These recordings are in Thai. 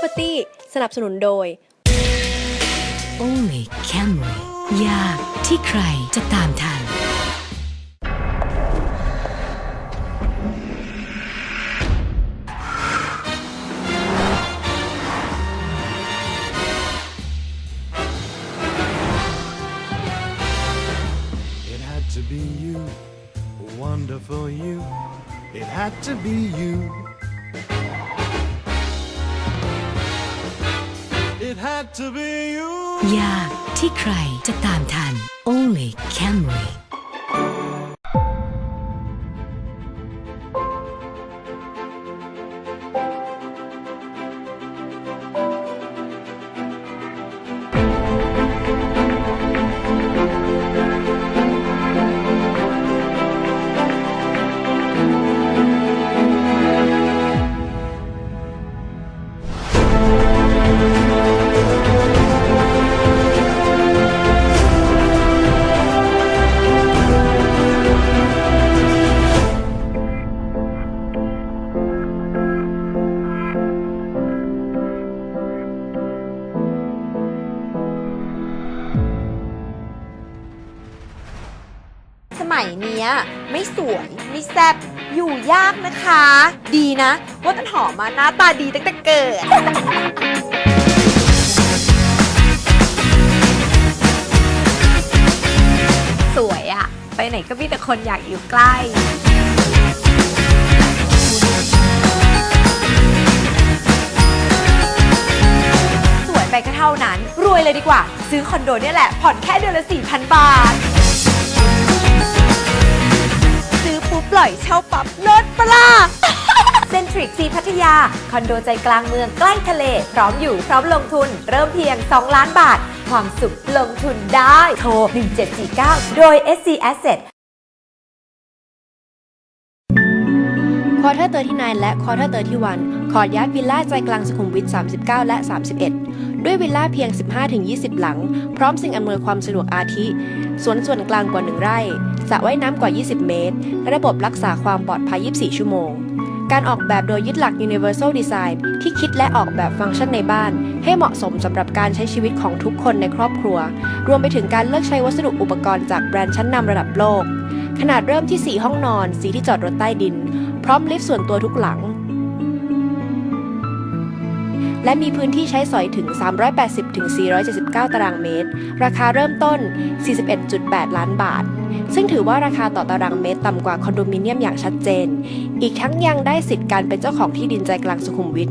Property สนับสนุนโดย Only Camry ยากที่ใครจะตามทัน It had to be you, wonderful you. It had to be you. ยากที่ใครจะตามทัน Only Camry มัยเนี้ย ไม่สวย ไม่แซ่บอยู่ยากนะคะ ดีนะ ว่าต้นหอมมาหน้าตาดีตั้งแต่เกิด สวยอะไปไหนก็มีแต่คนอยากอยู่ใกล้ สวยไปก็เท่านั้น รวยเลยดีกว่า ซื้อคอนโดเนี่ยแหละ ผ่อนแค่เดือนละ 4,000 บาท เช่าปรับลดปล่ะเซนทริกซีพัทยา คอนโดใจกลางเมืองใกล้ทะเล พร้อมอยู่พร้อมลงทุน เริ่มเพียง 2 ล้านบาท ความสุขลงทุนได้ โทร 1749 โดย SC Asset ควอเตอร์เตอร์ที่9และควอเตอร์เตอร์ที่1ขอยัดวิลล่าใจกลางสุขุมวิท 39 และ 31 ด้วยวิลล่าเพียง 15-20 หลัง พร้อมสิ่งอำนวยความสะดวกอาทิ สวนส่วนกลางกว่า 1 ไร่สระว่ายน้ำกว่า 20 เมตร ระบบรักษาความปลอดภัย 24 ชั่วโมง การออกแบบโดยยึดหลัก Universal Design ที่คิดและออกแบบฟังก์ชันในบ้าน ให้เหมาะสมสำหรับการใช้ชีวิตของทุกคนในครอบครัว รวมไปถึงการเลือกใช้วัสดุอุปกรณ์จากแบรนด์ชั้นนำระดับโลก ขนาดเริ่มที่ 4 ห้องนอนสีที่จอดรถใต้ดิน พร้อมลิฟต์ส่วนตัวทุกหลัง และมีพื้นที่ใช้สอยถึง 380-479 ตารางเมตร ราคาเริ่มต้น 41.8 ล้านบาท ซึ่งถือว่าราคาต่อตารางเมตรต่ำกว่าคอนโดมิเนียมอย่างชัดเจน อีกทั้งยังได้สิทธิ์การเป็นเจ้าของที่ดินใจกลางสุขุมวิท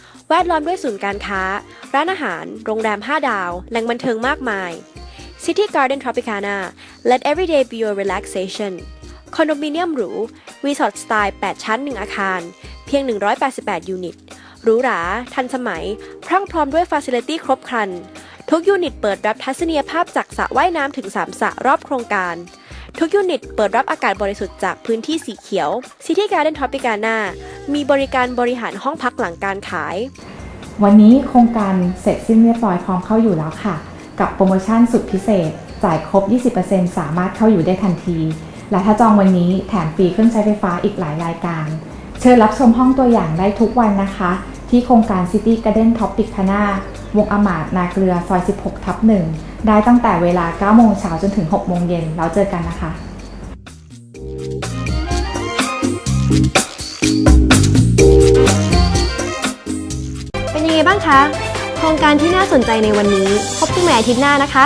แวดล้อมด้วยศูนย์การค้า ร้านอาหาร โรงแรม 5 ดาว แหล่งบันเทิงมากมาย City Garden Tropicana Let every day be your relaxation คอนโดมิเนียมหรู รีสอร์ทสไตล์ 8 ชั้น 1 อาคาร เพียง 188 ยูนิต หรูหรา ทันสมัย พรั่งพร้อมด้วยฟาซิลิตี้ครบครัน ทุกยูนิตเปิดรับทัศนียภาพจากสระว่ายน้ำถึง 3 สระรอบโครงการ ทุกยูนิตเปิดรับอากาศบริสุทธิ์จากพื้นที่สีเขียว City Garden Tropicana มีบริการบริหารห้องพักหลังการขาย วันนี้โครงการเสร็จสิ้นเรียบร้อยพร้อมเข้าอยู่แล้วค่ะ กับโปรโมชั่นสุดพิเศษ จ่ายครบ 20%สามารถเข้าอยู่ได้ทันที และถ้าจองวันนี้แถมฟรีเครื่องใช้ไฟฟ้าอีกหลายรายการ เชิญรับชมห้องตัวอย่างได้ทุกวันนะคะ ที่โครงการ City Garden Topic พนาวงอมาดนาเกลือซอย 16 ทับ 1 ได้ตั้งแต่เวลา 9 โมงเช้าจนถึง 6 โมงเย็นแล้วเจอกันนะคะเป็นยังไงบ้างคะ โครงการที่น่าสนใจในวันนี้ พบกันใหม่อาทิตย์หน้านะคะ